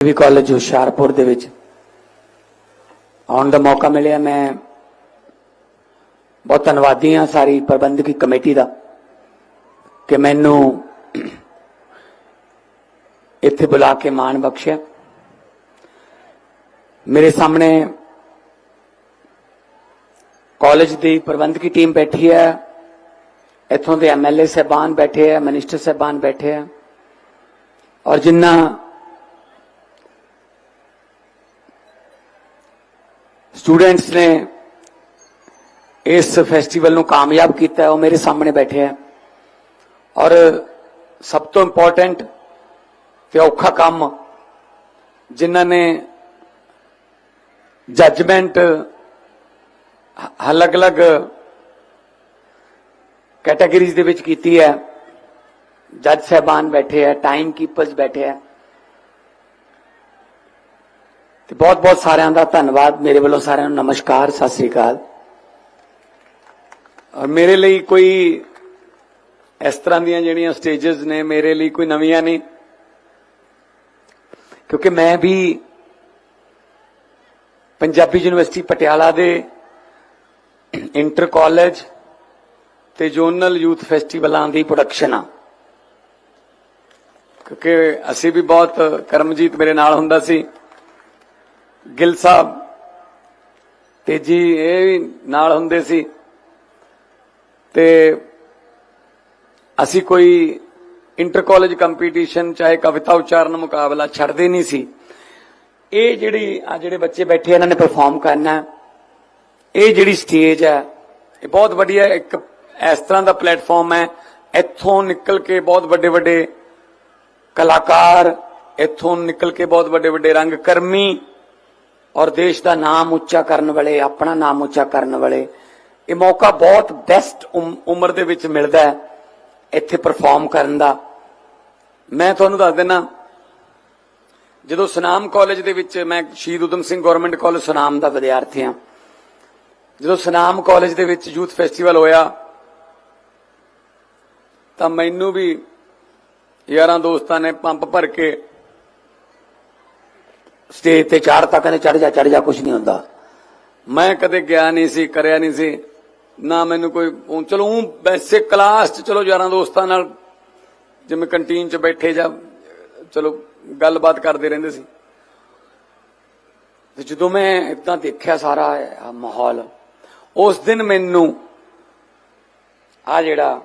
ਵੀ college Hoshiarpur ਦੇ ਵਿੱਚ। ਆਉਣ ਦਾ ਮੌਕਾ ਮਿਲਿਆ, ਮੈਂ ਬਹੁਤ ਧੰਨਵਾਦੀ ਹਾਂ ਸਾਰੀ ਪ੍ਰਬੰਧਕੀ ਕਮੇਟੀ ਦਾ ਕਿ ਮੈਨੂੰ ਇੱਥੇ ਬੁਲਾ ਕੇ ਮਾਣ ਬਖਸ਼ਿਆ। ਮੇਰੇ ਸਾਹਮਣੇ ਕਾਲਜ ਦੀ ਪ੍ਰਬੰਧਕੀ ਟੀਮ ਬੈਠੀ ਹੈ। ਇੱਥੋਂ ਦੇ ਐਮਐਲਏ ਸਾਹਿਬਾਨ ਬੈਠੇ ਹੈ ਮਿਨਿਸਟਰ ਸਾਹਿਬਾਨ ਬੈਠੇ ਹੈ। ਔਰ ਜਿੰਨਾ ਸਟੂਡੈਂਟਸ ਨੇ ਇਸ ਫੈਸਟੀਵਲ ਨੂੰ ਕਾਮਯਾਬ ਕੀਤਾ ਹੈ, ਉਹ ਮੇਰੇ ਸਾਹਮਣੇ ਬੈਠੇ ਹੈ। ਔਰ ਸਭ ਤੋਂ ਇੰਪੋਰਟੈਂਟ ਤੇ ਔਖਾ ਕੰਮ ਜਿਨ੍ਹਾਂ ਨੇ ਜੱਜਮੈਂਟ ਅਲੱਗ-ਅਲੱਗ ਕੈਟਾਗਰੀਜ਼ ਦੇ ਵਿੱਚ ਕੀਤੀ ਹੈ। ਜੱਜ ਸਾਹਿਬਾਨ ਬੈਠੇ ਹੈ ਟਾਈਮ ਕੀਪਰਸ ਬੈਠੇ ਹੈ। ਤੇ ਬਹੁਤ ਬਹੁਤ ਸਾਰਿਆਂ ਦਾ ਧੰਨਵਾਦ। ਮੇਰੇ ਵੱਲੋਂ ਸਾਰਿਆਂ ਨੂੰ ਨਮਸਕਾਰ, ਸਤਿ ਸ੍ਰੀ ਅਕਾਲ। ਮੇਰੇ ਲਈ ਕੋਈ ਇਸ ਤਰ੍ਹਾਂ ਦੀਆਂ ਜਿਹੜੀਆਂ ਸਟੇजेस ਨੇ, ਮੇਰੇ ਲਈ ਕੋਈ ਨਵੀਆਂ ਨਹੀਂ। ਕਿਉਂਕਿ ਮੈਂ ਵੀ ਪੰਜਾਬੀ ਯੂਨੀਵਰਸਿਟੀ ਪਟਿਆਲਾ ਦੇ ਇੰਟਰ ਕਾਲਜ ਤੇ ਜ਼ੋਨਲ ਯੂਥ ਫੈਸਟੀਵਲਾਂ ਦੀ ਪ੍ਰੋਡਕਸ਼ਨ ਆ ਕਿਉਂਕਿ ਅਸੀਂ ਵੀ ਬਹੁਤ ਕਰਮਜੀਤ ਮੇਰੇ ਨਾਲ ਹੁੰਦਾ ਸੀ। ਗਿੱਲ ਸਾਹਿਬ, ਤੇ ਜੀ ਇਹ ਵੀ ਨਾਲ ਹੁੰਦੇ ਸੀ। ਤੇ ਅਸੀਂ ਕੋਈ ਇੰਟਰ ਕਾਲਜ ਕੰਪੀਟੀਸ਼ਨ ਚਾਹੇ ਕਵਿਤਾ ਉਚਾਰਨ ਮੁਕਾਬਲਾ ਛੱਡਦੇ ਨਹੀਂ ਸੀ। ਇਹ ਜਿਹੜੀ ਆ ਜਿਹੜੇ ਬੱਚੇ ਬੈਠੇ ਇਹਨਾਂ ਨੇ ਪਰਫਾਰਮ ਕਰਨਾ। ਇਹ ਜਿਹੜੀ ਸਟੇਜ ਹੈ ਇਹ ਬਹੁਤ ਵਧੀਆ ਇੱਕ ਇਸ ਤਰ੍ਹਾਂ ਦਾ ਪਲੇਟਫਾਰਮ ਹੈ। ਇੱਥੋਂ ਨਿਕਲ ਕੇ ਬਹੁਤ ਵੱਡੇ ਵੱਡੇ ਕਲਾਕਾਰ, ਇੱਥੋਂ ਨਿਕਲ ਕੇ ਬਹੁਤ ਵੱਡੇ ਵੱਡੇ ਰੰਗ ਕਰਮੀ ਔਰ ਦੇਸ਼ ਦਾ ਨਾਮ ਉੱਚਾ ਕਰਨ ਵਾਲੇ, ਆਪਣਾ ਨਾਮ ਉੱਚਾ ਕਰਨ ਵਾਲੇ, ਇਹ ਮੌਕਾ ਬਹੁਤ ਬੈਸਟ ਉਮਰ ਦੇ ਵਿੱਚ ਮਿਲਦਾ ਹੈ ਇੱਥੇ ਪਰਫਾਰਮ ਕਰਨ ਦਾ। ਮੈਂ ਤੁਹਾਨੂੰ ਦੱਸ ਦਿੰਨਾ, ਜਦੋਂ ਸੁਨਾਮ ਕਾਲਜ ਦੇ ਵਿੱਚ ਮੈਂ ਸ਼ਹੀਦ ਉਦਮ ਸਿੰਘ ਗਵਰਨਮੈਂਟ ਕਾਲਜ ਸੁਨਾਮ ਦਾ ਵਿਦਿਆਰਥੀ ਹਾਂ। ਜਦੋਂ ਸੁਨਾਮ ਕਾਲਜ ਦੇ ਵਿੱਚ ਯੂਥ ਫੈਸਟੀਵਲ ਹੋਇਆ, ਤਾਂ ਮੈਨੂੰ ਵੀ ਯਾਰਾਂ ਦੋਸਤਾਂ ਨੇ ਪੰਪ ਭਰ ਕੇ ਸਟੇਜ ਤੇ ਚਾੜਤਾ ਕਹਿੰਦੇ ਚੜ ਜਾ ਚੜ ਜਾ ਕੁਝ ਨਹੀਂ ਹੁੰਦਾ। ਮੈਂ ਕਦੇ ਗਿਆ ਨਹੀਂ ਸੀ, ਕਰਿਆ ਨਹੀਂ ਸੀ। ਨਾ ਮੈਨੂੰ ਕੋਈ ਚਲੋ ਵੈਸੇ ਕਲਾਸ 'ਚ ਚਲੋ ਯਾਰਾਂ ਦੋਸਤਾਂ ਨਾਲ, ਜਿਵੇਂ ਕੰਟੀਨ 'ਚ ਬੈਠੇ ਜਾਂ, ਚਲੋ ਗੱਲਬਾਤ ਕਰਦੇ ਰਹਿੰਦੇ ਸੀ। ਤੇ ਜਦੋਂ ਮੈਂ ਇਦਾਂ ਦੇਖਿਆ ਸਾਰਾ ਮਾਹੌਲ, ਉਸ ਦਿਨ ਮੈਨੂੰ ਆ ਜਿਹੜਾ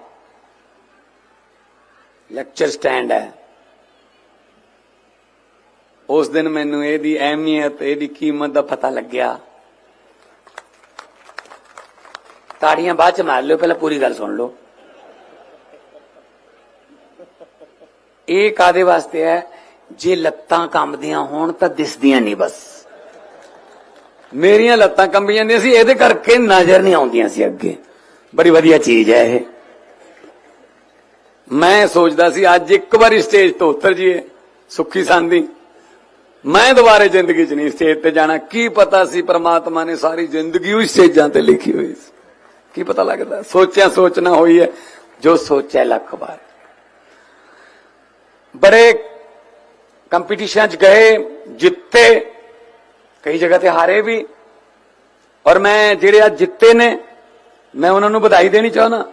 ਲੈਕਚਰ ਸਟੈਂਡ ਹੈ ਉਸ ਦਿਨ ਮੈਨੂੰ ਇਹਦੀ ਅਹਿਮੀਅਤ, ਇਹਦੀ ਕੀਮਤ ਦਾ ਪਤਾ ਲੱਗਿਆ। ਤਾੜੀਆਂ ਬਾਅਦ ਚ ਮਾਰ ਲਿਓ, ਪਹਿਲਾਂ ਪੂਰੀ ਗੱਲ ਸੁਣ ਲਓ। ਇਹ ਕਾਦੇ ਵਾਸਤੇ ਹੈ? ਜੇ ਲੱਤਾਂ ਕੰਬਦੀਆਂ ਹੋਣ ਤਾਂ ਦਿਸਦੀਆਂ ਨਹੀਂ ਬਸ। ਮੇਰੀਆਂ ਲੱਤਾਂ ਕੰਬੀ ਜਾਂਦੀਆਂ ਸੀ, ਇਹਦੇ ਕਰਕੇ ਨਜ਼ਰ ਨਹੀਂ ਆਉਂਦੀਆਂ ਸੀ ਅੱਗੇ। ਬੜੀ ਵਧੀਆ ਚੀਜ਼ ਹੈ ਇਹ। ਮੈਂ ਸੋਚਦਾ ਸੀ, ਅੱਜ ਇੱਕ ਵਾਰੀ ਸਟੇਜ ਤੋਂ ਉਤਰ ਜੀਏ ਸੁੱਖੀ ਸੰਦੀ ਮੈਂ ਦੁਬਾਰੇ ਜ਼ਿੰਦਗੀ 'ਚ ਨਹੀਂ ਸਟੇਜ ਤੇ ਜਾਣਾ। ਕੀ ਪਤਾ ਸੀ ਪ੍ਰਮਾਤਮਾ ਨੇ ਸਾਰੀ ਜ਼ਿੰਦਗੀ ਉਹ ਸਟੇਜਾਂ ਤੇ ਲਿਖੀ ਹੋਈ ਸੀ। ਕੀ ਪਤਾ ਲੱਗਦਾ? ਸੋਚਿਆ ਸੋਚਣਾ ਹੋਈ ਹੈ। ਜੋ ਸੋਚਿਆ ਲੱਖ ਵਾਰ। ਬੜੇ ਕੰਪੀਟੀਸ਼ਨ 'ਚ ਗਏ, ਜਿੱਤੇ, ਕਈ ਜਗ੍ਹਾ ਤੇ ਹਾਰੇ ਵੀ। ਔਰ ਮੈਂ ਜਿਹੜੇ ਅੱਜ ਜਿੱਤੇ ਨੇ, ਮੈਂ ਉਹਨਾਂ ਨੂੰ ਵਧਾਈ ਦੇਣੀ ਚਾਹੁੰਦਾ।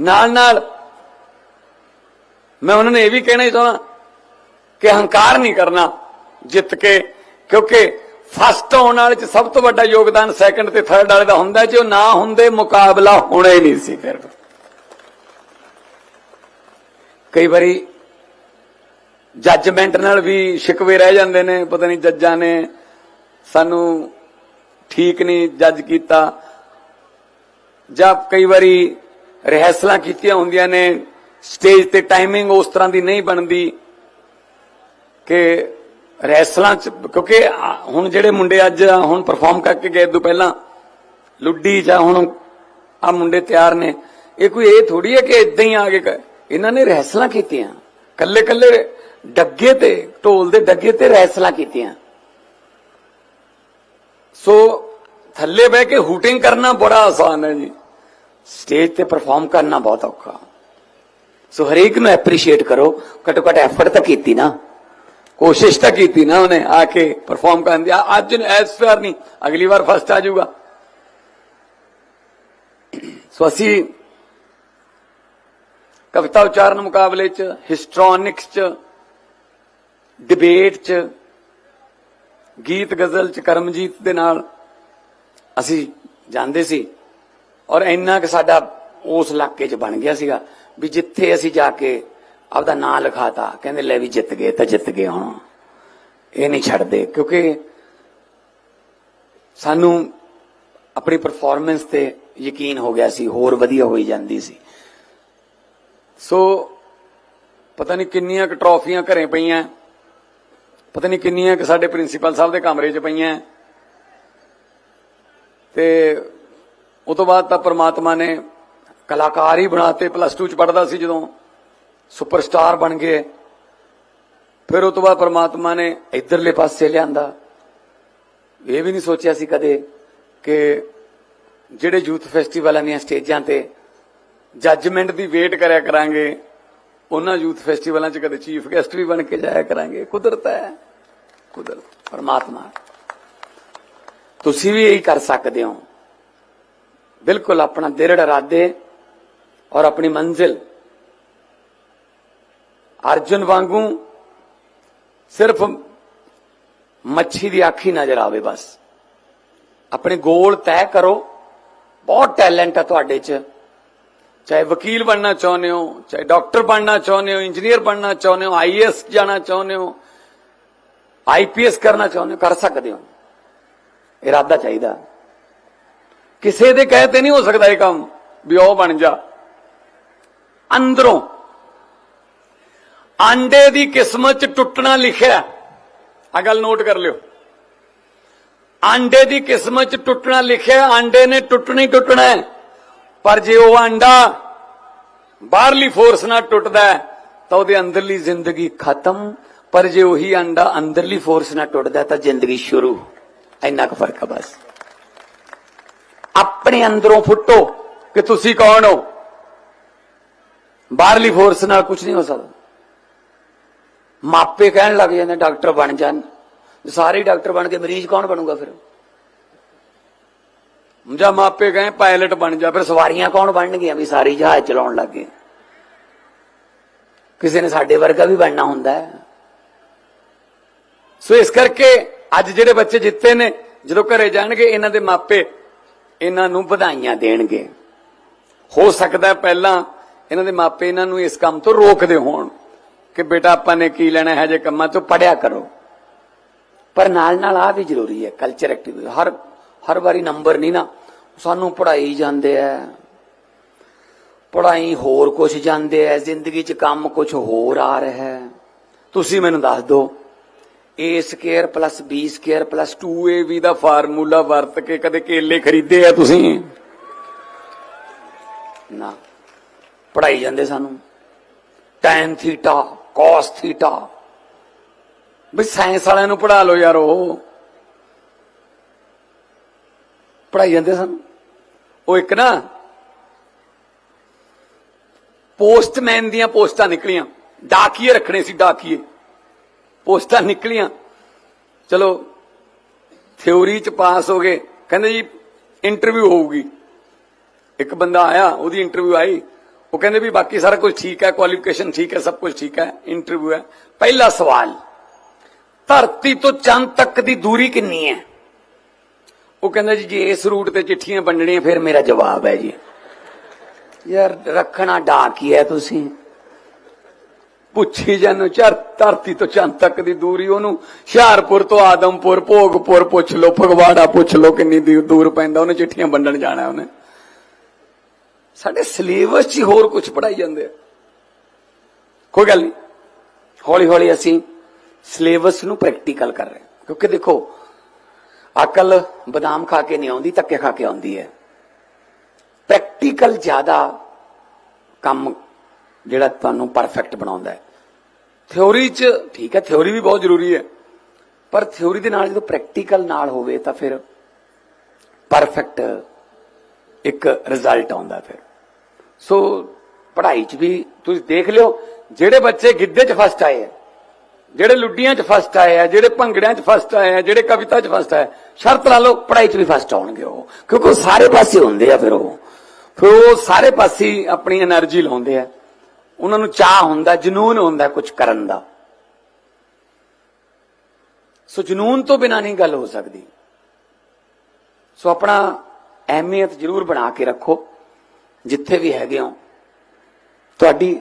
ਨਾਲ ਨਾਲ ਮੈਂ ਉਹਨਾਂ ਨੂੰ ਇਹ ਵੀ ਕਹਿਣਾ ਚਾਹੁੰਦਾ ਕਿ ਹੰਕਾਰ ਨਹੀਂ ਕਰਨਾ। ਜਿੱਤ ਕੇ, ਕਿਉਂਕਿ ਫਸਟ ਆਉਣ ਵਾਲੇ ਚ ਸਭ ਤੋਂ ਵੱਡਾ ਯੋਗਦਾਨ ਸੈਕੰਡ ਤੇ ਥਰਡ ਵਾਲੇ ਦਾ ਹੁੰਦਾ ਜੇ ਉਹ ਨਾ ਹੁੰਦੇ, ਮੁਕਾਬਲਾ ਹੋਣਾ ਹੀ ਨਹੀਂ ਸੀ ਫਿਰ। ਕਈ ਵਾਰੀ ਜੱਜਮੈਂਟ ਨਾਲ ਵੀ ਸ਼ਿਕਵੇ ਰਹਿ ਜਾਂਦੇ ਨੇ, ਪਤਾ ਨਹੀਂ ਜੱਜਾਂ ਨੇ ਸਾਨੂੰ ਠੀਕ ਨਹੀਂ ਜੱਜ ਕੀਤਾ। ਜਾਂ ਕਈ ਵਾਰੀ ਰਿਹਰਸਲਾਂ ਕੀਤੀਆਂ ਹੁੰਦੀਆਂ ਨੇ ਸਟੇਜ ਤੇ ਟਾਈਮਿੰਗ ਉਸ ਤਰ੍ਹਾਂ ਦੀ ਨਹੀਂ ਬਣਦੀ ਕਿ ਰਿਹਰਸਲਾਂ ਚ, ਕਿਉਂਕਿ ਹੁਣ ਜਿਹੜੇ ਮੁੰਡੇ ਅੱਜ ਹੁਣ ਪਰਫਾਰਮ ਕਰਕੇ ਗਏ ਤੋਂ ਪਹਿਲਾਂ ਲੁੱਡੀ ਜਾਂ ਹੁਣ ਆ ਮੁੰਡੇ ਤਿਆਰ ਨੇ, ਇਹ ਕੋਈ ਇਹ ਥੋੜੀ ਹੈ ਕਿ ਇਦਾਂ ਹੀ ਆ ਕੇ ਇਹਨਾਂ ਨੇ ਰਿਹਰਸਲਾਂ ਕੀਤੀਆਂ। ਕੱਲੇ ਕੱਲੇ ਡੱਗੇ ਤੇ, ਢੋਲ ਦੇ ਡੱਗੇ ਤੇ ਰਿਹਰਸਲਾਂ ਕੀਤੀਆਂ। ਸੋ ਥੱਲੇ ਬਹਿ ਕੇ ਹੂਟਿੰਗ ਕਰਨਾ ਬੜਾ ਆਸਾਨ ਹੈ ਜੀ। ਸਟੇਜ ਤੇ ਪਰਫਾਰਮ ਕਰਨਾ ਬਹੁਤ ਔਖਾ। ਸੋ ਹਰੇਕ ਨੂੰ ਐਪਰੀਸ਼ੀਏਟ ਕਰੋ। ਘੱਟੋ ਘੱਟ ਐਫਰਟ ਤਾਂ ਕੀਤੀ ਨਾ। ਕੋਸ਼ਿਸ਼ ਤਾਂ ਕੀਤੀ ਨਾ ਉਹਨੇ ਆ ਕੇ ਪਰਫਾਰਮ ਕਰਨ ਦੀ। ਆ- ਅੱਜ ਨੂੰ ਇਸ ਵਾਰ ਨਹੀਂ, ਅਗਲੀ ਵਾਰ ਫਸਟ ਆ ਜਾਊਗਾ। ਸੋ ਅਸੀਂ ਕਵਿਤਾ ਉਚਾਰਨ ਮੁਕਾਬਲੇ ਚ ਹਿਸਟ੍ਰੋਨਿਕਸ ਚ ਡਿਬੇਟ ਚ, ਗੀਤ ਗਜ਼ਲ ਚ, ਕਰਮਜੀਤ ਦੇ ਨਾਲ ਅਸੀਂ ਜਾਂਦੇ ਸੀ ਔਰ ਇੰਨਾ ਕਿ ਸਾਡਾ ਉਸ ਇਲਾਕੇ 'ਚ ਬਣ ਗਿਆ ਸੀਗਾ ਵੀ ਜਿੱਥੇ ਅਸੀਂ ਜਾ ਕੇ ਆਪਦਾ ਨਾਂ ਲਿਖਾਤਾ। ਕਹਿੰਦੇ, ਲੈ ਵੀ ਜਿੱਤ ਗਏ ਤਾਂ ਜਿੱਤ ਗਏ ਹੁਣ। ਇਹ ਨਹੀਂ ਛੱਡਦੇ, ਕਿਉਂਕਿ ਸਾਨੂੰ ਆਪਣੀ ਪਰਫਾਰਮੈਂਸ ਤੇ ਯਕੀਨ ਹੋ ਗਿਆ ਸੀ, ਹੋਰ ਵਧੀਆ ਹੋਈ ਜਾਂਦੀ ਸੀ। ਸੋ ਪਤਾ ਨਹੀਂ ਕਿੰਨੀਆਂ ਕੁ ਟਰੋਫੀਆਂ ਘਰੇ ਪਈਆਂ, ਪਤਾ ਨਹੀਂ ਕਿੰਨੀਆਂ ਕਿ ਸਾਡੇ ਪ੍ਰਿੰਸੀਪਲ ਸਾਹਿਬ ਦੇ ਕਮਰੇ 'ਚ ਪਈਆਂ। ਤੇ ਉਸ ਤੋਂ ਬਾਅਦ ਤਾਂ ਪ੍ਰਮਾਤਮਾ ਨੇ ਕਲਾਕਾਰ ਹੀ ਬਣਾਤੇ ਪਲੱਸ 2 ਚ ਪੜਦਾ ਸੀ ਜਦੋਂ। ਸੁਪਰਸਟਾਰ ਬਣ ਗਏ। ਫਿਰ ਉਹ ਤੋਂ ਬਾਅਦ ਪ੍ਰਮਾਤਮਾ ਨੇ ਇਧਰਲੇ ਪਾਸੇ ਲਿਆਂਦਾ। ਇਹ ਵੀ ਨਹੀਂ ਸੋਚਿਆ ਸੀ ਕਦੇ ਕਿ ਜਿਹੜੇ ਯੂਥ ਫੈਸਟੀਵਲਾਂ ਦੀਆਂ ਸਟੇਜਾਂ ਤੇ ਜੱਜਮੈਂਟ ਦੀ ਵੇਟ ਕਰਿਆ ਕਰਾਂਗੇ, ਉਹਨਾਂ ਯੂਥ ਫੈਸਟੀਵਲਾਂ 'ਚ ਕਦੇ ਚੀਫ ਗੈਸਟ ਵੀ ਬਣ ਕੇ ਜਾਇਆ ਕਰਾਂਗੇ। ਕੁਦਰਤ ਹੈ, ਕੁਦਰਤ, ਪਰਮਾਤਮਾ ਤੁਸੀਂ ਵੀ ਇਹੀ ਕਰ ਸਕਦੇ ਹੋ। ਬਿਲਕੁਲ ਆਪਣਾ ਦਿਰੜ ਇਰਾਦੇ ਔਰ ਆਪਣੀ ਮੰਜ਼ਿਲ ਅਰਜੁਨ ਵਾਂਗੂ ਸਿਰਫ ਮੱਛੀ ਦੀ ਅੱਖ ਹੀ ਨਜ਼ਰ ਆਵੇ ਬਸ। ਆਪਣੇ ਗੋਲ ਤੈਅ ਕਰੋ। ਬਹੁਤ ਟੈਲੈਂਟ ਹੈ ਤੁਹਾਡੇ 'ਚ। ਚਾਹੇ ਵਕੀਲ ਬਣਨਾ ਚਾਹੁੰਦੇ ਹੋ, ਚਾਹੇ ਡਾਕਟਰ ਬਣਨਾ ਚਾਹੁੰਦੇ ਹੋ, ਇੰਜੀਨੀਅਰ ਬਣਨਾ ਚਾਹੁੰਦੇ ਹੋ ਆਈਐਸ ਜਾਣਾ ਚਾਹੁੰਦੇ ਹੋ ਆਈਪੀਐਸ ਕਰਨਾ ਚਾਹੁੰਦੇ ਹੋ, ਕਰ ਸਕਦੇ ਹੋ। ਇਰਾਦਾ ਚਾਹੀਦਾ। ਕਿਸੇ ਦੇ ਕਹੇ ਤੇ ਨਹੀਂ ਹੋ ਸਕਦਾ ਇਹ ਕੰਮ ਵੀ ਉਹ ਬਣ ਜਾ। ਅੰਦਰੋਂ ਆਂਡੇ ਦੀ ਕਿਸਮਤ ਚ ਟੁੱਟਣਾ ਲਿਖਿਆ ਆ ਗੱਲ ਨੋਟ ਕਰ ਲਿਓ। ਆਂਡੇ ਦੀ ਕਿਸਮਤ ਚ ਟੁੱਟਣਾ ਲਿਖਿਆ ਆਂਡੇ ਨੇ ਟੁੱਟਣਾ ਹੀ ਟੁੱਟਣਾ ਹੈ। ਪਰ ਜੇ ਉਹ ਆਂਡਾ ਬਾਹਰਲੀ ਫੋਰਸ ਨਾਲ ਟੁੱਟਦਾ ਤਾਂ ਉਹਦੇ ਅੰਦਰਲੀ ਜ਼ਿੰਦਗੀ ਖਤਮ। ਪਰ ਜੇ ਉਹੀ ਆਂਡਾ ਅੰਦਰਲੀ ਫੋਰਸ ਨਾਲ ਟੁੱਟਦਾ ਤਾਂ ਜ਼ਿੰਦਗੀ ਸ਼ੁਰੂ। ਇੰਨਾ ਕੁ ਫ਼ਰਕ ਹੈ ਬਸ। ਆਪਣੇ ਅੰਦਰੋਂ ਫੁੱਟੋ ਕਿ ਤੁਸੀਂ ਕੌਣ ਹੋ? ਬਾਹਰਲੀ ਫੋਰਸ ਨਾਲ ਕੁਝ ਨਹੀਂ ਹੋ ਸਕਦਾ। ਮਾਪੇ ਕਹਿਣ ਲੱਗ ਜਾਂਦੇ, ਡਾਕਟਰ ਬਣ ਜਾਣ। ਸਾਰੇ ਹੀ ਡਾਕਟਰ ਬਣ ਕੇ ਮਰੀਜ਼ ਕੌਣ ਬਣੂਗਾ ਫਿਰ? ਜਾਂ ਮਾਪੇ ਕਹੇ ਪਾਇਲਟ ਬਣ ਜਾ, ਫਿਰ ਸਵਾਰੀਆਂ ਕੌਣ ਬਣਨਗੀਆਂ ਵੀ ਸਾਰੀ ਜਹਾਜ਼ ਚਲਾਉਣ ਲੱਗੇ ਕਿਸੇ ਨੇ ਸਾਡੇ ਵਰਗਾ ਵੀ ਬਣਨਾ ਹੁੰਦਾ ਹੈ। ਸੋ ਇਸ ਕਰਕੇ ਅੱਜ ਜਿਹੜੇ ਬੱਚੇ ਜਿੱਤੇ ਨੇ, ਜਦੋਂ ਘਰੇ ਜਾਣਗੇ, ਇਹਨਾਂ ਦੇ ਮਾਪੇ ਇਹਨਾਂ ਨੂੰ ਵਧਾਈਆਂ ਦੇਣਗੇ। ਹੋ ਸਕਦਾ ਪਹਿਲਾਂ ਇਹਨਾਂ ਦੇ ਮਾਪੇ ਇਹਨਾਂ ਨੂੰ ਇਸ ਕੰਮ ਤੋਂ ਰੋਕਦੇ ਹੋਣ। ਕਿ ਬੇਟਾ ਆਪਾਂ ਨੇ ਕੀ ਲੈਣਾ ਹੈ ਜੇ ਕੰਮਾਂ ਤੋਂ ਪੜਿਆ ਕਰੋ। ਪਰ ਨਾਲ ਨਾਲ ਆ ਵੀ ਜ਼ਰੂਰੀ ਹੈ ਕਲਚਰ ਐਕਟੀਵਿਟੀ ਹਰ ਹਰ ਵਾਰੀ ਨੰਬਰ ਨਹੀਂ ਨਾ। ਸਾਨੂੰ ਪੜਾਈ ਜਾਂਦੇ ਆ। ਪੜਾਈ ਹੋਰ ਕੁਝ ਜਾਂਦੇ ਆ। ਜ਼ਿੰਦਗੀ 'ਚ ਕੰਮ ਕੁਝ ਹੋਰ ਆ ਰਿਹਾ ਹੈ। ਤੁਸੀਂ ਮੈਨੂੰ ਦੱਸ ਦਿਓ, a square plus b square plus 2ab ਦਾ ਫਾਰਮੂਲਾ ਵਰਤ ਕੇ ਕਦੇ ਕੇਲੇ ਖਰੀਦੇ ਆ ਤੁਸੀਂ? ਨਾ। ਪੜਾਈ ਜਾਂਦੇ ਸਾਨੂੰ। tan ਥੀਟਾ cos ਥੀਟਾ ਵੀ ਸਾਇੰਸ ਵਾਲਿਆਂ ਨੂੰ ਪੜਾ ਲਓ ਯਾਰ ਉਹ। ਪੜਾਈ ਜਾਂਦੇ ਸਾਨੂੰ। ਉਹ ਇੱਕ ਨਾ ਪੋਸਟਮੈਨ ਦੀਆਂ ਪੋਸਟਾਂ ਨਿਕਲੀਆਂ। ਡਾਕੀਏ ਰੱਖਣੇ ਸੀ ਡਾਕੀਏ। ਪੋਸਟਾਂ ਨਿਕਲੀਆਂ। ਚਲੋ ਥਿਉਰੀ ਚ ਪਾਸ ਹੋ ਗਏ। ਕਹਿੰਦੇ ਜੀ ਇੰਟਰਵਿਊ ਹੋਊਗੀ। ਇੱਕ ਬੰਦਾ ਆਇਆ, ਉਹਦੀ ਇੰਟਰਵਿਊ ਆਈ। ਉਹ ਕਹਿੰਦੇ ਵੀ ਬਾਕੀ ਸਾਰਾ ਕੁਝ ਠੀਕ ਹੈ ਕੁਆਲੀਫਿਕੇਸ਼ਨ ਠੀਕ ਹੈ, ਸਭ ਕੁਝ ਠੀਕ ਹੈ ਇੰਟਰਵਿਊ ਹੈ। ਪਹਿਲਾ ਸਵਾਲ, ਧਰਤੀ ਤੋਂ ਚੰਦ ਤੱਕ ਦੀ ਦੂਰੀ ਕਿੰਨੀ ਹੈ? ਉਹ ਕਹਿੰਦਾ ਜੀ, ਜੇ ਇਸ ਰੂਟ ਤੇ ਚਿੱਠੀਆਂ ਵੰਡਣੀਆਂ, ਫਿਰ ਮੇਰਾ ਜਵਾਬ ਹੈ ਜੀ। ਯਾਰ, ਰੱਖਣਾ ਡਾਕ ਹੀ ਹੈ ਤੁਸੀਂ। ਪੁੱਛੀ ਜਾਨੋ, ਚਰ, ਧਰਤੀ ਤੋਂ ਚੰਦ ਤੱਕ ਦੀ ਦੂਰੀ, ਉਹਨੂੰ ਹੁਸ਼ਿਆਰਪੁਰ ਤੋਂ ਆਦਮਪੁਰ, ਭੋਗਪੁਰ ਪੁੱਛ ਲੋ ਫਗਵਾੜਾ ਪੁੱਛ ਲਓ, ਕਿੰਨੀ ਦੂਰ ਪੈਂਦਾ, ਉਹਨੇ ਚਿੱਠੀਆਂ ਵੰਡਣ ਜਾਣਾ ਉਹਨੇ। ਸਾਡੇ ਸਿਲੇਬਸ 'ਚ ਹੀ ਹੋਰ ਕੁਝ ਪੜਾਈ ਜਾਂਦੇ ਆ। ਕੋਈ ਗੱਲ ਨਹੀਂ ਹੌਲੀ ਹੌਲੀ ਅਸੀਂ ਸਿਲੇਬਸ ਨੂੰ ਪ੍ਰੈਕਟੀਕਲ ਕਰ ਰਹੇ ਕਿਉਂਕਿ ਦੇਖੋ, ਅਕਲ ਬਦਾਮ ਖਾ ਕੇ ਨਹੀਂ ਆਉਂਦੀ, ਧੱਕੇ ਖਾ ਕੇ ਆਉਂਦੀ ਹੈ। ਪ੍ਰੈਕਟੀਕਲ ਜ਼ਿਆਦਾ ਕੰਮ ਜਿਹੜਾ ਤੁਹਾਨੂੰ ਪਰਫੈਕਟ ਬਣਾਉਂਦਾ ਹੈ। ਥਿਉਰੀ 'ਚ ਠੀਕ ਹੈ ਥਿਉਰੀ ਵੀ ਬਹੁਤ ਜ਼ਰੂਰੀ ਹੈ। ਪਰ ਥਿਉਰੀ ਦੇ ਨਾਲ ਜਦੋਂ ਪ੍ਰੈਕਟੀਕਲ ਨਾਲ ਹੋਵੇ ਤਾਂ ਫਿਰ ਪਰਫੈਕਟ ਇੱਕ ਰਿਜ਼ਲਟ ਆਉਂਦਾ ਫਿਰ। ਸੋ ਪੜ੍ਹਾਈ 'ਚ ਵੀ ਤੁਸੀਂ ਦੇਖ ਲਿਓ, ਜਿਹੜੇ ਬੱਚੇ ਗਿੱਧੇ 'ਚ ਫਸਟ ਆਏ ਆ, ਜਿਹੜੇ ਲੁੱਡੀਆਂ 'ਚ ਫਸਟ ਆਏ ਆ, ਜਿਹੜੇ ਭੰਗੜਿਆਂ 'ਚ ਫਸਟ ਆਏ ਆ, ਜਿਹੜੇ ਕਵਿਤਾ 'ਚ ਫਸਟ ਆਏ ਸ਼ਰਤ ਲਾ ਲਓ, ਪੜ੍ਹਾਈ 'ਚ ਵੀ ਫਸਟ ਆਉਣਗੇ ਉਹ। ਕਿਉਂਕਿ ਉਹ ਸਾਰੇ ਪਾਸੇ ਹੁੰਦੇ ਆ ਫਿਰ ਉਹ। ਫਿਰ ਉਹ ਸਾਰੇ ਪਾਸੇ ਆਪਣੀ એનર્ਜੀ ਲਾਉਂਦੇ ਆ। ਉਹਨਾਂ ਨੂੰ ਚਾਹ ਹੁੰਦਾ, ਜਨੂਨ ਹੁੰਦਾ ਕੁਝ ਕਰਨ ਦਾ। ਸੋ ਜਨੂਨ ਤੋਂ ਬਿਨਾ ਨਹੀਂ ਗੱਲ ਹੋ ਸਕਦੀ। ਸੋ ਆਪਣਾ ਅਹਿਮੀਅਤ ਜ਼ਰੂਰ ਬਣਾ ਕੇ ਰੱਖੋ ਜਿੱਥੇ ਵੀ ਹੈਗੇ ਹੋ ਤੁਹਾਡੀ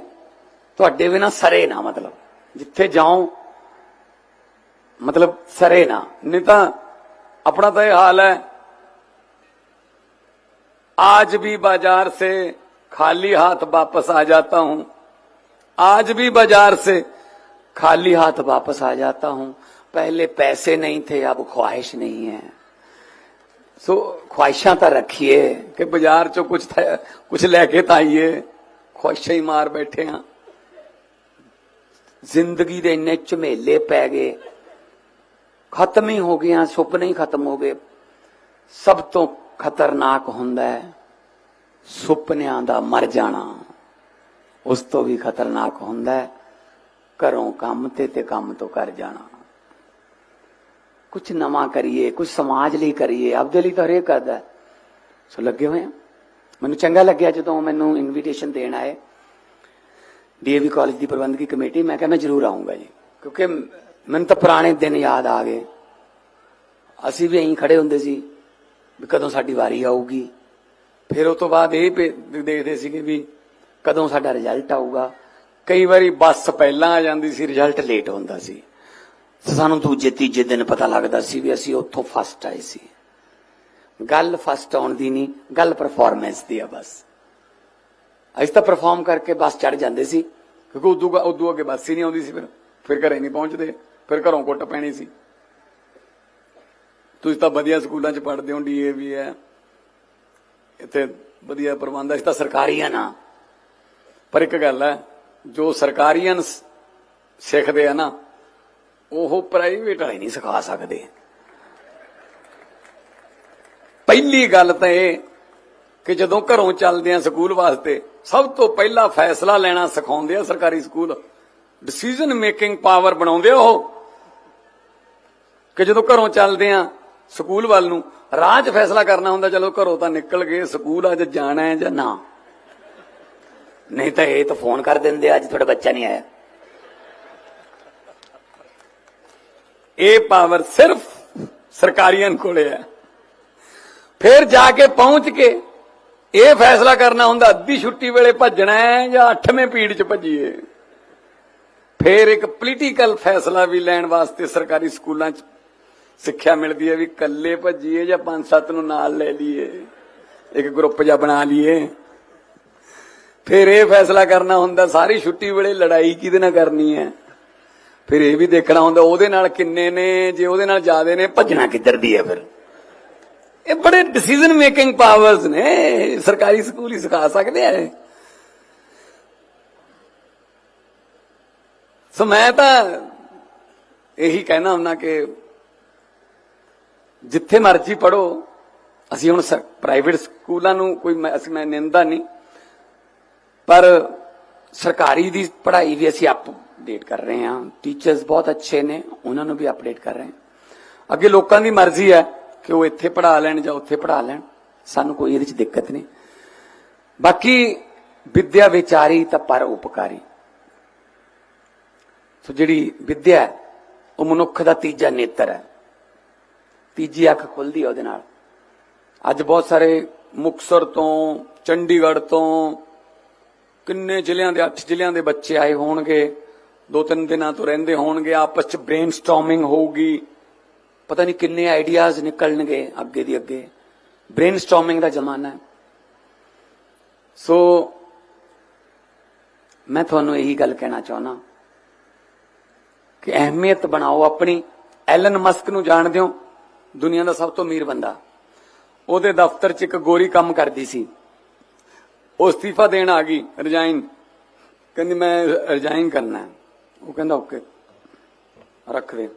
ਤੁਹਾਡੇ ਬਿਨਾ ਸਰੇ ਨਾ ਮਤਲਬ ਜਿੱਥੇ ਜਾਓ ਮਤਲਬ ਸਰੇ ਨਾ ਨਹੀਂ ਤਾਂ ਆਪਣਾ ਤਾਂ ਇਹ ਹਾਲ ਹੈ आज भी बाजार से खाली हाथ वापस आ जाता हूं आज भी बाजार से खाली हाथ वापस आ जाता हूं पहले पैसे नहीं थे अब ख्वाहिश नहीं है ਸੋ ਖੁਆਇਸ਼ਾਂ ਤਾਂ ਰੱਖੀਏ ਕਿ ਬਾਜ਼ਾਰ ਚੋਂ ਕੁਝ ਕੁਝ ਲੈ ਕੇ ਤਾਂ ਆਈਏ। ਖੁਆਇਸ਼ਾਂ ਹੀ ਮਾਰ ਬੈਠੇ ਆ। ਜ਼ਿੰਦਗੀ ਦੇ ਇੰਨੇ ਝਮੇਲੇ ਪੈ ਗਏ। ਖਤਮ ਹੀ ਹੋ ਗਏ ਆ, ਸੁਪਨੇ ਹੀ ਖਤਮ ਹੋ ਗਏ। ਸਭ ਤੋਂ ਖਤਰਨਾਕ ਹੁੰਦਾ ਹੈ ਸੁਪਨਿਆਂ ਦਾ ਮਰ ਜਾਣਾ। ਉਸ ਤੋਂ ਵੀ ਖਤਰਨਾਕ ਹੁੰਦਾ ਹੈ ਘਰੋਂ ਕੰਮ ਤੇ ਤੇ ਕੰਮ ਤੋਂ ਕਰ ਜਾਣਾ। ਕੁਝ ਨਵਾਂ ਕਰੀਏ ਕੁਝ ਸਮਾਜ ਲਈ ਕਰੀਏ, ਆਪਦੇ ਲਈ ਤਾਂ ਹਰੇਕ ਕਰਦਾ। ਸੋ ਲੱਗੇ ਹੋਏ ਆ। ਮੈਨੂੰ ਚੰਗਾ ਲੱਗਿਆ ਜਦੋਂ ਮੈਨੂੰ ਇਨਵੀਟੇਸ਼ਨ ਦੇਣ ਆਏ। ਡੀਏਵੀ ਕਾਲਜ ਦੀ ਪ੍ਰਬੰਧਕੀ ਕਮੇਟੀ, ਮੈਂ ਕਿਹਾ ਮੈਂ ਜ਼ਰੂਰ ਆਉਂਗਾ ਜੀ। ਕਿਉਂਕਿ ਮੈਨੂੰ ਤਾਂ ਪੁਰਾਣੇ ਦਿਨ ਯਾਦ ਆ ਗਏ। ਅਸੀਂ ਵੀ ਐਂ ਖੜੇ ਹੁੰਦੇ ਸੀ ਵੀ ਕਦੋਂ ਸਾਡੀ ਵਾਰੀ ਆਊਗੀ। ਫਿਰ ਉਸ ਤੋਂ ਬਾਅਦ ਇਹ ਦੇਖਦੇ ਸੀਗੇ ਵੀ ਕਦੋਂ ਸਾਡਾ ਰਿਜ਼ਲਟ ਆਊਗਾ। ਕਈ ਵਾਰੀ ਬੱਸ ਪਹਿਲਾਂ ਆ ਜਾਂਦੀ ਸੀ ਰਿਜ਼ਲਟ ਲੇਟ ਹੁੰਦਾ ਸੀ। ਤੇ ਸਾਨੂੰ ਦੂਜੇ ਤੀਜੇ ਦਿਨ ਪਤਾ ਲੱਗਦਾ ਸੀ ਵੀ ਅਸੀਂ ਉੱਥੋਂ ਫਸਟ ਆਏ ਸੀ। ਗੱਲ ਫਸਟ ਆਉਣ ਦੀ ਨਹੀਂ, ਗੱਲ ਪਰਫਾਰਮੈਂਸ ਦੀ ਆ ਬਸ। ਅਸੀਂ ਤਾਂ ਪਰਫਾਰਮ ਕਰਕੇ ਬੱਸ ਚੜ ਜਾਂਦੇ ਸੀ। ਕਿਉਂਕਿ ਉਦੋਂ ਉਦੋਂ ਅੱਗੇ ਬੱਸ ਹੀ ਨਹੀਂ ਆਉਂਦੀ ਸੀ ਫਿਰ। ਫਿਰ ਘਰੇ ਨਹੀਂ ਪਹੁੰਚਦੇ। ਫਿਰ ਘਰੋਂ ਕੁੱਟ ਪੈਣੀ ਸੀ। ਤੁਸੀਂ ਤਾਂ ਵਧੀਆ ਸਕੂਲਾਂ 'ਚ ਪੜ੍ਹਦੇ ਹੋ ਡੀਏਵੀ ਹੈ। ਇੱਥੇ ਵਧੀਆ ਪ੍ਰਬੰਧ ਹੈ ਇਸ ਤਾਂ ਸਰਕਾਰੀ ਆ ਨਾ। ਪਰ ਇੱਕ ਗੱਲ ਹੈ, ਜੋ ਸਰਕਾਰੀਆਂ ਸਿੱਖਦੇ ਆ ਨਾ ਉਹ ਪ੍ਰਾਈਵੇਟ ਵਾਲੇ ਨਹੀਂ ਸਿਖਾ ਸਕਦੇ। ਪਹਿਲੀ ਗੱਲ ਤਾਂ ਇਹ ਕਿ ਜਦੋਂ ਘਰੋਂ ਚੱਲਦੇ ਆ ਸਕੂਲ ਵਾਸਤੇ, ਸਭ ਤੋਂ ਪਹਿਲਾਂ ਫੈਸਲਾ ਲੈਣਾ ਸਿਖਾਉਂਦੇ ਆ ਸਰਕਾਰੀ ਸਕੂਲ। ਡਿਸੀਜਨ ਮੇਕਿੰਗ ਪਾਵਰ ਬਣਾਉਂਦੇ ਉਹ। ਕਿ ਜਦੋਂ ਘਰੋਂ ਚੱਲਦੇ ਆ ਸਕੂਲ ਵੱਲ ਨੂੰ, ਰਾਹ 'ਚ ਫੈਸਲਾ ਕਰਨਾ ਹੁੰਦਾ, ਚਲੋ ਘਰੋਂ ਤਾਂ ਨਿਕਲ ਗਏ, ਸਕੂਲ ਅੱਜ ਜਾਣਾ ਹੈ ਜਾਂ ਨਾ। ਨਹੀਂ ਤਾਂ ਇਹ ਤਾਂ ਫੋਨ ਕਰ ਦਿੰਦੇ ਅੱਜ ਤੁਹਾਡਾ ਬੱਚਾ ਨਹੀਂ ਆਇਆ। ਇਹ ਪਾਵਰ ਸਿਰਫ ਸਰਕਾਰੀਆਂ ਕੋਲੇ ਹੈ। ਫਿਰ ਜਾ ਕੇ ਪਹੁੰਚ ਕੇ ਇਹ ਫੈਸਲਾ ਕਰਨਾ ਹੁੰਦਾ, ਅੱਧੀ ਛੁੱਟੀ ਵੇਲੇ ਭੱਜਣਾ ਹੈ ਜਾਂ 8ਵੇਂ ਪੀੜ 'ਚ ਭੱਜੀਏ। ਫਿਰ ਇੱਕ ਪੋਲੀਟੀਕਲ ਫੈਸਲਾ ਵੀ ਲੈਣ ਵਾਸਤੇ ਸਰਕਾਰੀ ਸਕੂਲਾਂ 'ਚ ਸਿੱਖਿਆ ਮਿਲਦੀ ਹੈ ਵੀ ਕੱਲੇ ਭੱਜੀਏ ਜਾਂ ਪੰਜ ਸੱਤ ਨੂੰ ਨਾਲ ਲੈ ਲਈਏ, ਇੱਕ ਗਰੁੱਪ ਜਿਹਾ ਬਣਾ ਲਈਏ। ਫਿਰ ਇਹ ਫੈਸਲਾ ਕਰਨਾ ਹੁੰਦਾ, ਸਾਰੀ ਛੁੱਟੀ ਵੇਲੇ ਲੜਾਈ ਕਿਹਦੇ ਨਾਲ ਕਰਨੀ ਹੈ? ਫਿਰ ਇਹ ਵੀ ਦੇਖਣਾ ਹੁੰਦਾ, ਉਹਦੇ ਨਾਲ ਕਿੰਨੇ ਨੇ, ਜੇ ਉਹਦੇ ਨਾਲ ਜ਼ਿਆਦੇ ਨੇ, ਭੱਜਣਾ ਕਿੱਧਰ ਦੀ ਹੈ ਫਿਰ? ਇਹ ਬੜੇ ਡਿਸੀਜਨ ਮੇਕਿੰਗ ਪਾਵਰਸ ਨੇ, ਸਰਕਾਰੀ ਸਕੂਲ ਹੀ ਸਿਖਾ ਸਕਦੇ ਆ ਸੋ ਮੈਂ ਤਾਂ ਇਹੀ ਕਹਿਣਾ ਹੁੰਦਾ ਕਿ ਜਿੱਥੇ ਮਰਜ਼ੀ ਪੜੋ ਅਸੀਂ ਹੁਣ ਪ੍ਰਾਈਵੇਟ ਸਕੂਲਾਂ ਨੂੰ ਕੋਈ ਮੈਂ- ਅਸੀਂ, ਮੈਂ ਨਿੰਦਾ ਨਹੀਂ, ਪਰ ਸਰਕਾਰੀ ਦੀ ਪੜ੍ਹਾਈ ਵੀ ਅਸੀਂ ਆਪ ਅਪਡੇਟ ਕਰ ਰਹੇ ਹਾਂ। ਟੀਚਰਸ ਬਹੁਤ ਅੱਛੇ ਨੇ, ਉਹਨਾਂ ਨੂੰ ਵੀ ਅਪਡੇਟ ਕਰ ਰਹੇ ਹਾਂ। ਅੱਗੇ ਲੋਕਾਂ ਦੀ ਮਰਜ਼ੀ ਹੈ ਕਿ ਉਹ ਇੱਥੇ ਪੜ੍ਹਾ ਲੈਣ ਜਾਂ ਉੱਥੇ ਪੜ੍ਹਾ ਲੈਣ। ਸਾਨੂੰ ਕੋਈ ਇਹਦੇ ਵਿੱਚ ਦਿੱਕਤ ਨਹੀਂ। ਬਾਕੀ ਵਿਦਿਆ ਵਿਚਾਰੀ ਤਾਂ ਪਰ ਉਪਕਾਰੀ। ਸੋ ਜਿਹੜੀ ਵਿਦਿਆ ਉਹ ਮਨੁੱਖ ਦਾ ਤੀਜਾ ਨੇਤਰ ਹੈ। ਤੀਜੀ ਅੱਖ ਖੁੱਲਦੀ ਹੈ ਉਹਦੇ ਨਾਲ। ਅੱਜ ਬਹੁਤ ਸਾਰੇ ਮੁਕਸਰ ਤੋਂ, ਚੰਡੀਗੜ੍ਹ ਤੋਂ, ਕਿੰਨੇ ਜ਼ਿਲ੍ਹਿਆਂ ਦੇ 8 ਜ਼ਿਲ੍ਹਿਆਂ ਦੇ ਬੱਚੇ ਆਏ ਹੋਣਗੇ। ਦੋ ਤਿੰਨ ਦਿਨਾਂ ਤੋਂ ਰਹਿੰਦੇ ਹੋਣਗੇ, ਆਪਸ ਚ ਬ੍ਰੇਨਸਟਾਰਮਿੰਗ ਹੋਊਗੀ। ਪਤਾ ਨਹੀਂ ਕਿੰਨੇ ਆਈਡੀਆਜ਼ ਨਿਕਲਣਗੇ ਅੱਗੇ ਦੀ ਅੱਗੇ। ਬ੍ਰੇਨਸਟਾਰਮਿੰਗ ਦਾ ਜ਼ਮਾਨਾ ਹੈ। ਸੋ ਮੈਂ ਤੁਹਾਨੂੰ ਇਹੀ ਗੱਲ ਕਹਿਣਾ ਚਾਹੁੰਦਾ ਕਿ ਅਹਿਮੀਅਤ ਬਣਾਓ ਆਪਣੀ। ਐਲਨ ਮਸਕ ਨੂੰ ਜਾਣਦੇ ਹੋ, ਦੁਨੀਆ ਦਾ ਸਭ ਤੋਂ ਅਮੀਰ ਬੰਦਾ। ਉਹਦੇ ਦਫ਼ਤਰ 'ਚ ਇੱਕ ਗੋਰੀ ਕੰਮ ਕਰਦੀ ਸੀ। ਉਹ ਅਸਤੀਫਾ ਦੇਣ ਆ ਗਈ ਰਿਜ਼ਾਈਨ ਕਹਿੰਦੀ, ਮੈਂ ਰਿਜ਼ਾਈਨ ਕਰਨਾ ਹੈ। ਉਹ ਕਹਿੰਦਾ, ਓਕੇ ਰੱਖ ਦੇ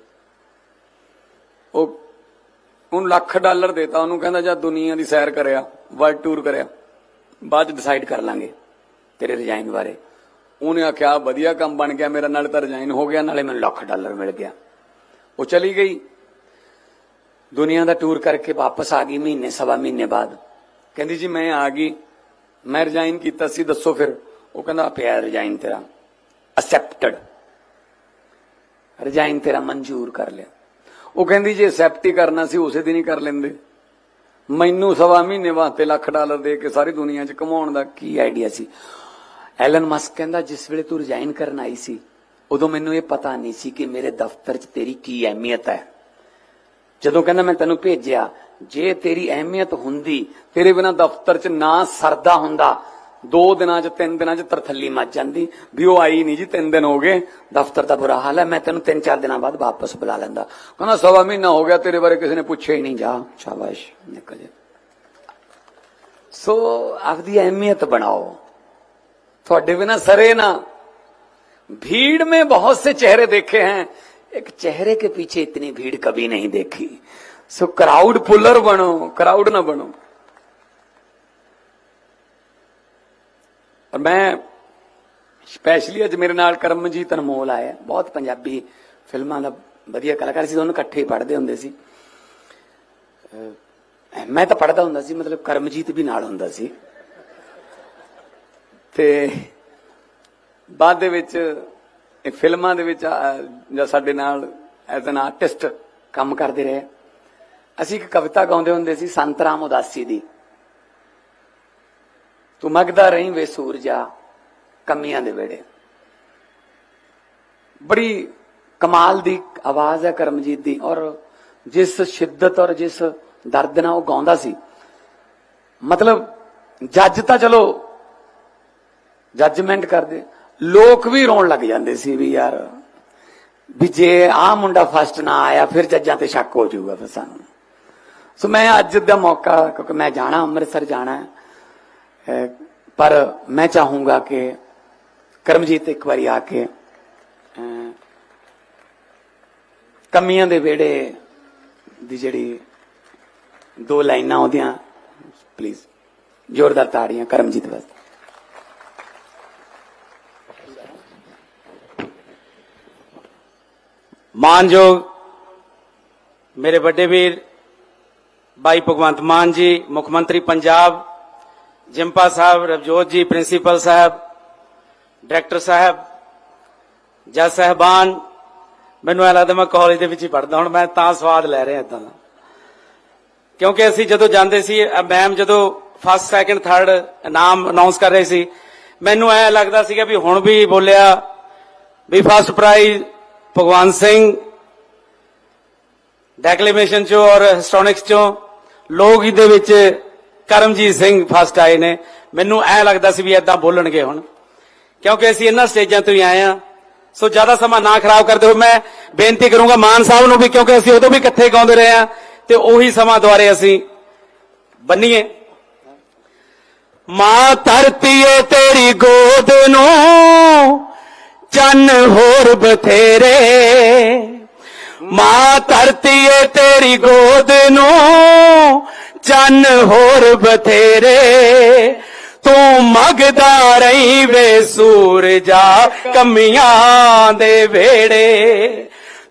ਉਹ ਉਹਨੂੰ ਲੱਖ ਡਾਲਰ ਦੇਤਾ। ਉਹਨੂੰ ਕਹਿੰਦਾ, ਜਾ ਦੁਨੀਆ ਦੀ ਸੈਰ ਕਰਿਆ ਵਰਲਡ ਟੂਰ ਕਰਿਆ, ਬਾਅਦ ਚ ਡਿਸਾਈਡ ਕਰ ਲਾਂਗੇ ਤੇਰੇ ਰਿਜ਼ਾਈਨ ਬਾਰੇ। ਉਹਨੇ ਆਖਿਆ ਵਧੀਆ ਕੰਮ ਬਣ ਗਿਆ, ਮੇਰਾ ਨਾਲ ਤਾਂ ਰਿਜ਼ਾਈਨ ਹੋ ਗਿਆ, ਨਾਲੇ ਮੈਨੂੰ ਲੱਖ ਡਾਲਰ ਮਿਲ ਗਿਆ। ਉਹ ਚਲੀ ਗਈ। ਦੁਨੀਆ ਦਾ ਟੂਰ ਕਰਕੇ ਵਾਪਸ ਆ ਗਈ ਮਹੀਨੇ, ਸਵਾ ਮਹੀਨੇ ਬਾਅਦ। ਕਹਿੰਦੀ, ਜੀ, ਮੈਂ ਆ ਗਈ। ਮੈਂ ਰਿਜ਼ਾਈਨ ਕੀਤਾ ਸੀ, ਦੱਸੋ ਫਿਰ। ਉਹ ਕਹਿੰਦਾ ਪਿਆ ਰਿਜ਼ਾਈਨ ਤੇਰਾ ਅਸੈਪਟਡ ਰਿਜ਼ਾਈਨ ਤੇਰਾ ਮਨਜ਼ੂਰ ਕਰ ਲਿਆ। ਉਹ ਕਹਿੰਦੀ, ਜੇ ਅਸੈਪਟ ਕਰਨਾ ਸੀ, ਉਸੇ ਦਿਨ ਹੀ ਕਰ ਲੈਂਦੇ। ਮੈਨੂੰ ਸਵਾ ਮਹੀਨੇ ਵਾਸਤੇ ਲੱਖ ਡਾਲਰ ਦੇ ਕੇ ਸਾਰੀ ਦੁਨੀਆ 'ਚ ਕਮਾਉਣ ਦਾ ਕੀ ਆਈਡੀਆ ਸੀ? ਐਲਨ ਮਸਕ ਕਹਿੰਦਾ, ਜਿਸ ਵੇਲੇ ਤੂੰ ਰਿਜ਼ਾਈਨ ਕਰਨ ਆਈ ਸੀ, ਉਦੋਂ ਮੈਨੂੰ ਇਹ ਪਤਾ ਨਹੀਂ ਸੀ ਕਿ ਮੇਰੇ ਦਫ਼ਤਰ 'ਚ ਤੇਰੀ ਕੀ ਅਹਿਮੀਅਤ ਹੈ। ਜਦੋਂ ਕਹਿੰਦਾ, ਮੈਂ ਤੈਨੂੰ ਭੇਜਿਆ, ਜੇ ਤੇਰੀ ਅਹਿਮੀਅਤ ਹੁੰਦੀ, ਤੇਰੇ ਬਿਨਾ ਦਫ਼ਤਰ 'ਚ ਨਾ ਸਰਦਾ ਹੁੰਦਾ ਦੋ ਦਿਨਾਂ 'ਚ ਤਿੰਨ ਦਿਨਾਂ 'ਚ ਤਰਥੱਲੀ ਮੱਚ ਜਾਂਦੀ ਵੀ ਉਹ ਆਈ ਨਹੀਂ ਜੀ ਤਿੰਨ ਦਿਨ ਹੋ ਗਏ ਦਫ਼ਤਰ ਦਾ ਬੁਰਾ ਹਾਲ ਹੈ ਮੈਂ ਤੈਨੂੰ ਤਿੰਨ ਚਾਰ ਦਿਨਾਂ ਬਾਅਦ ਵਾਪਸ ਬੁਲਾ ਲੈਂਦਾ ਕਹਿੰਦਾ ਸਵਾ ਮਹੀਨਾ ਹੋ ਗਿਆ ਤੇਰੇ ਬਾਰੇ ਕਿਸੇ ਨੇ ਪੁੱਛਿਆ ਹੀ ਨਹੀਂ ਜਾ ਸ਼ਾਬਾਸ਼ ਨਿਕਲ ਜਾ ਸੋ ਆਪਦੀ ਅਹਿਮੀਅਤ ਬਣਾਓ ਤੁਹਾਡੇ ਬਿਨਾ ਸਰੇ ਨਾ भीड़ में बहुत से चेहरे देखे हैं एक चेहरे के पीछे इतनी भीड़ कभी नहीं देखी सो क्राउड पुलर बनो क्राउड ना बनो ਔਰ ਮੈਂ ਸਪੈਸ਼ਲੀ ਅੱਜ ਮੇਰੇ ਨਾਲ ਕਰਮਜੀਤ ਅਨਮੋਲ ਆਇਆ। ਬਹੁਤ ਪੰਜਾਬੀ ਫਿਲਮਾਂ ਦਾ ਵਧੀਆ ਕਲਾਕਾਰ ਸੀ, ਦੋਨੋਂ ਇਕੱਠੇ ਪੜਦੇ ਹੁੰਦੇ ਸੀ। ਮੈਂ ਤਾਂ ਪੜਦਾ ਹੁੰਦਾ ਸੀ, ਮਤਲਬ ਕਰਮਜੀਤ ਵੀ ਨਾਲ ਹੁੰਦਾ ਸੀ। ਤੇ ਬਾਅਦ ਦੇ ਵਿੱਚ ਇਹ ਫਿਲਮਾਂ ਦੇ ਵਿੱਚ ਜਾਂ ਸਾਡੇ ਨਾਲ ਐਜ਼ ਐਨ ਆਰਟਿਸਟ ਕੰਮ ਕਰਦੇ ਰਹੇ। ਅਸੀਂ ਇੱਕ ਕਵਿਤਾ ਗਾਉਂਦੇ ਹੁੰਦੇ ਸੀ ਸੰਤਰਾਮ ਉਦਾਸੀ ਦੀ। ਤੂੰ ਮਗਦਾ ਰਹੀਂ ਵੇ ਸੂਰਜਾ ਕਮੀਆਂ ਦੇ ਵੇੜੇ। ਬੜੀ ਕਮਾਲ ਦੀ ਆਵਾਜ਼ ਹੈ ਕਰਮਜੀਤ ਦੀ ਔਰ ਜਿਸ ਸ਼ਿੱਦਤ ਔਰ ਜਿਸ ਦਰਦ ਨਾਲ ਉਹ ਗਾਉਂਦਾ ਸੀ। ਮਤਲਬ ਜੱਜ ਤਾਂ ਚਲੋ ਜੱਜਮੈਂਟ ਕਰਦੇ ਲੋਕ ਵੀ ਰੋਣ ਲੱਗ ਜਾਂਦੇ ਸੀ ਵੀ ਯਾਰ ਵੀ ਜੇ ਆ ਮੁੰਡਾ ਫਸਟ ਨਾ ਆਇਆ ਫਿਰ ਜੱਜਾਂ ਤੇ ਸ਼ੱਕ ਹੋ ਜਾਊਗਾ ਫਿਰ ਸਾਨੂੰ। ਸੋ ਮੈਂ ਅੱਜ ਦਾ ਮੌਕਾ ਕਿਉਂਕਿ ਮੈਂ ਜਾਣਾ ਅੰਮ੍ਰਿਤਸਰ ਜਾਣਾ ਹੈ, ਪਰ ਮੈਂ ਚਾਹੂੰਗਾ ਕਿ ਕਰਮਜੀਤ ਇੱਕ ਵਾਰੀ ਆ ਕੇ ਅਹ, ਕਮੀਆਂ ਦੇ ਵਿਹੜੇ ਦੀ ਜਿਹੜੀ ਦੋ ਲਾਈਨਾਂ ਉਹਦੀਆਂ ਪਲੀਜ਼ ਜ਼ੋਰਦਾਰ ਤਾੜੀਆਂ ਕਰਮਜੀਤ ਵਾਸਤੇ। ਮਾਨਯੋਗ ਮੇਰੇ ਵੱਡੇ ਵੀਰ ਭਾਈ ਭਗਵੰਤ ਮਾਨ ਜੀ ਮੁੱਖ ਮੰਤਰੀ ਪੰਜਾਬ ਜਿੰਪਾ ਸਾਹਿਬ, ਰਵਜੋਤ ਜੀ, ਪ੍ਰਿੰਸੀਪਲ ਸਾਹਿਬ, ਡਾਇਰੈਕਟਰ ਸਾਹਿਬ, ਜੱਜ ਸਾਹਿਬਾਨ, ਮੈਨੂੰ ਐ ਲੱਗਦਾ ਮੈਂ ਕਾਲਜ ਦੇ ਵਿੱਚ ਹੀ ਪੜਦਾ ਹੁਣ ਮੈਂ ਤਾਂ ਸਵਾਦ ਲੈ ਰਿਹਾ ਇਦਾਂ ਦਾ। ਕਿਉਂਕਿ ਅਸੀਂ ਜਦੋਂ ਜਾਂਦੇ ਸੀ ਮੈਮ ਜਦੋਂ ਫਸਟ ਸੈਕੰਡ ਥਰਡ ਨਾਮ ਅਨਾਉਂਸ ਕਰ ਰਹੇ ਸੀ, ਮੈਨੂੰ ਐ ਲੱਗਦਾ ਸੀਗਾ ਵੀ ਹੁਣ ਵੀ ਬੋਲਿਆ ਵੀ ਫਸਟ ਪ੍ਰਾਈਜ਼ ਭਗਵਾਨ ਸਿੰਘ ਡੈਕਲੇਮੇਸ਼ਨ ਚੋਂ ਔਰ ਹਿਸਟੋਨਿਕਸ ਚੋਂ, ਲੋਕ ਇਹਦੇ ਵਿੱਚ ਕਰਮਜੀਤ ਸਿੰਘ ਫਸਟ ਆਏ ਨੇ। ਮੈਨੂੰ ਐ ਲੱਗਦਾ ਸੀ ਵੀ ਐਦਾਂ ਬੋਲਣਗੇ ਹੁਣ। ਕਿਉਂਕਿ ਅਸੀਂ ਇਹਨਾਂ ਸਟੇਜਾਂ ਤੋਂ ਹੀ ਆਏ ਆ ਸੋ ਜ਼ਿਆਦਾ ਸਮਾਂ ਨਾ ਖਰਾਬ ਕਰਦੇ ਹੋ ਮੈਂ ਬੇਨਤੀ ਕਰੂੰਗਾ ਮਾਨ ਸਾਹਿਬ ਨੂੰ ਵੀ, ਕਿਉਂਕਿ ਅਸੀਂ ਉਦੋਂ ਵੀ ਇਕੱਠੇ ਗਾਉਂਦੇ ਰਹੇ ਆ ਤੇ ਉਹੀ ਸਮਾਂ ਦੁਆਰੇ ਅਸੀਂ ਬੰਨੀਏ। ਮਾਂ ਧਰਤੀ ਏ ਤੇਰੀ ਗੋਦ ਨੂੰ, ਚੰਨ ਹੋਰ ਬਥੇਰੇ। ਮਾਂ ਧਰਤੀ ਏ ਤੇਰੀ ਗੋਦ ਨੂੰ ਚੰਨ ਹੋਰ ਬਥੇਰੇ, ਤੂੰ ਮਗਦਾ ਰਹੀ ਵੇ ਸੂਰਜਾ ਕਮੀਆਂ ਦੇ ਵੇੜੇ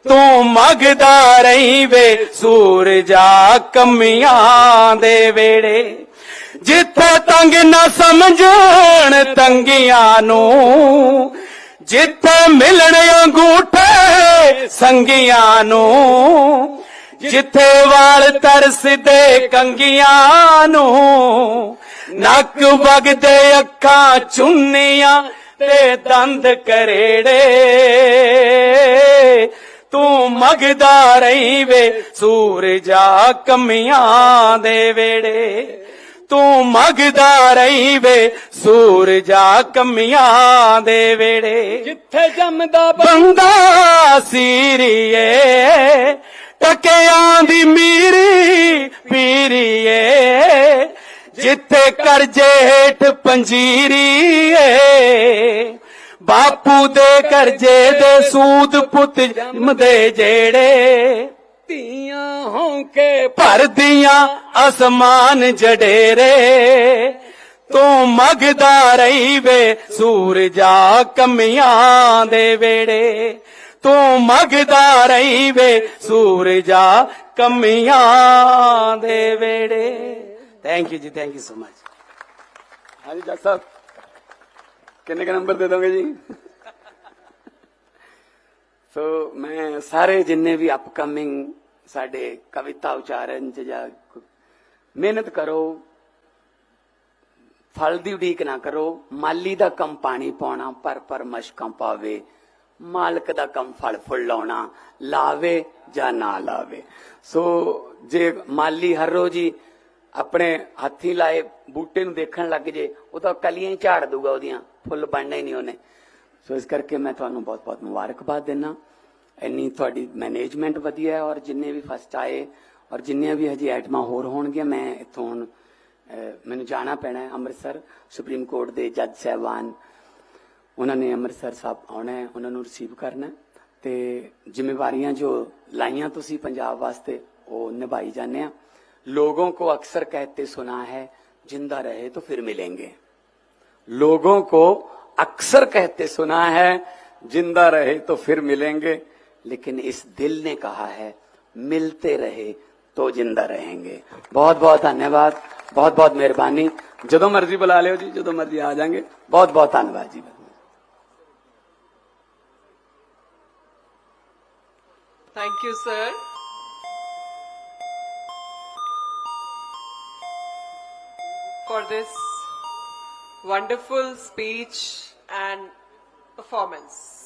ਤੂੰ ਮਗਦਾ ਰਹੀ ਵੇ ਸੂਰਜਾ ਕਮੀਆਂ ਦੇ ਵੇੜੇ ਜਿੱਥੇ ਤੰਗ ਨਾ ਸਮਝਣ ਤੰਗੀਆਂ ਨੂੰ, ਜਿੱਥੇ ਮਿਲਣ ਅੰਗੂਠੇ ਸੰਗੀਆਂ ਨੂੰ ਜਿੱਥੇ ਵਾਲ ਤਰਸਦੇ ਕੰਗੀਆਂ ਨੂੰ ਨੱਕ ਵਗਦੇ ਅੱਖਾਂ ਚੁੰਨੀਆਂ ਤੇ ਦੰਦ ਕਰੇੜੇ। ਤੂੰ ਮਗਦਾ ਰਹੀ ਵੇ ਸੂਰਜਾ ਕਮੀਆਂ ਦੇ ਵੇੜੇ। ਤੂੰ ਮਗਦਾ ਰਹੀ ਵੇ ਸੂਰਜਾ ਕਮੀਆਂ ਦੇ ਵੇੜੇ। ਜਿੱਥੇ ਜੰਮਦਾ ਬੰਦਾ ਸੀਰੀਏ ਟਕਿਆਂ ਦੀ ਮੀਰੀ ਪੀਰੀਏ ਜਿੱਥੇ ਕਰਜੇ ਹੇਠ ਪੰਜੀਰੀਏ ਬਾਪੂ ਦੇ ਕਰਜੇ ਦੇ ਸੂਦ ਪੁੱਤ ਜੰਮਦੇ ਜਿਹੜੇ ਧੀਆਂ ਹੋਂ ਕੇ ਭਰਦੀਆਂ ਅਸਮਾਨ ਜਡੇਰੇ। ਤੂੰ ਮਗਦਾ ਰਹੀ ਵੇ ਸੂਰਜਾ ਕਮੀਆਂ ਦੇ ਵੇੜੇ। ਤੂੰ ਮਗਦਾ ਰਹੀ ਵੇ ਸੂਰਜਾ ਕਮੀਆਂ ਦੇ ਵੇੜੇ। ਥੈਂਕ ਯੂ ਜੀ ਥੈਂਕ ਯੂ ਸੋ ਮਚ ਹਾਂਜੀ, ਜੱਜ ਸਾਹਿਬ, ਕਿੰਨੇ ਕ ਨੰਬਰ ਦੇ ਦੋਗੇ ਜੀ? ਸੋ ਮੈਂ ਸਾਰੇ ਜਿੰਨੇ ਵੀ ਅਪਕਮਿੰਗ ਸਾਡੇ ਕਵਿਤਾ ਉਚਾਰਨ ਚ ਜਾਂ ਮਿਹਨਤ ਕਰੋ, ਫਲ ਦੀ ਉਡੀਕ ਨਾ ਕਰੋ, ਮਾਲੀ ਦਾ ਕੰਮ ਪਾਣੀ ਪਾਉਣਾ ਪਰ ਪਰ ਮਸ਼ਕਾਂ ਪਾਵੇ। ਮਾਲਕ ਦਾ ਕੰਮ ਫਲ ਫੁੱਲ ਲਾਉਣਾ, ਲਾਵੇ ਜਾਂ ਨਾ ਲਾਵੇ। ਸੋ ਜੇ ਮਾਲੀ ਹਰ ਰੋਜ਼ ਹੀ ਆਪਣੇ ਹੱਥੀ ਲਾਏ ਬੂਟੇ ਨੂੰ ਦੇਖਣ ਲੱਗ ਜੇ, ਉਹ ਤਾਂ ਕਲੀਆਂ ਹੀ ਝਾੜ ਦੂਗਾ ਉਹਦੀਆਂ, ਫੁੱਲ ਬਣਨੇ ਨਹੀਂ ਉਹਨੇ। ਸੋ ਇਸ ਕਰਕੇ ਮੈਂ ਤੁਹਾਨੂੰ ਬਹੁਤ ਬਹੁਤ ਮੁਬਾਰਕਬਾਦ ਦਿੰਦਾ ਇੰਨੀ ਤੁਹਾਡੀ ਮੈਨੇਜਮੈਂਟ ਵਧੀਆ ਹੈ ਔਰ ਜਿੰਨੇ ਵੀ ਫਸਟ ਆਏ ਔਰ ਜਿੰਨੀਆਂ ਵੀ ਹਜੇ ਆਈਟਮਾਂ ਹੋਰ ਹੋਣਗੀਆਂ, ਮੈਂ ਇੱਥੋਂ ਹੁਣ ਮੈਨੂੰ ਜਾਣਾ ਪੈਣਾ ਹੈ ਅੰਮ੍ਰਿਤਸਰ, ਸੁਪਰੀਮ ਕੋਰਟ ਦੇ ਜੱਜ ਸਾਹਿਬਾਨ ਉਹਨਾਂ ਨੇ ਅੰਮ੍ਰਿਤਸਰ ਸਾਹਿਬ ਆਉਣਾ ਹੈ ਉਹਨਾਂ ਨੂੰ ਰਿਸੀਵ ਕਰਨਾ ਹੈ ਤੇ ਜ਼ਿੰਮੇਵਾਰੀਆਂ ਜੋ ਲਾਈਆਂ ਤੁਸੀਂ ਪੰਜਾਬ ਵਾਸਤੇ ਉਹ ਨਿਭਾਈ ਜਾਂਦੇ ਆ ਲੋਗੋं को अक्सर कहते सुना है जिंदा रहे तो फिर मिलेंगे लोगों को अक्सर कहते सुना है जिंदा रहे तो फिर मिलेंगे लेकिन इस दिल ने कहा है मिलते रहे तो जिंदा रहेंगे बहुत बहुत धन्यवाद बहुत बहुत मेहरबानी ਜਦੋਂ ਮਰਜ਼ੀ ਬੁਲਾ ਲਿਓ ਜੀ ਜਦੋਂ ਮਰਜ਼ੀ ਆ ਜਾਾਂਗੇ ਬਹੁਤ ਬਹੁਤ ਧੰਨਵਾਦ ਜੀ Thank you, sir. For this wonderful speech and performance.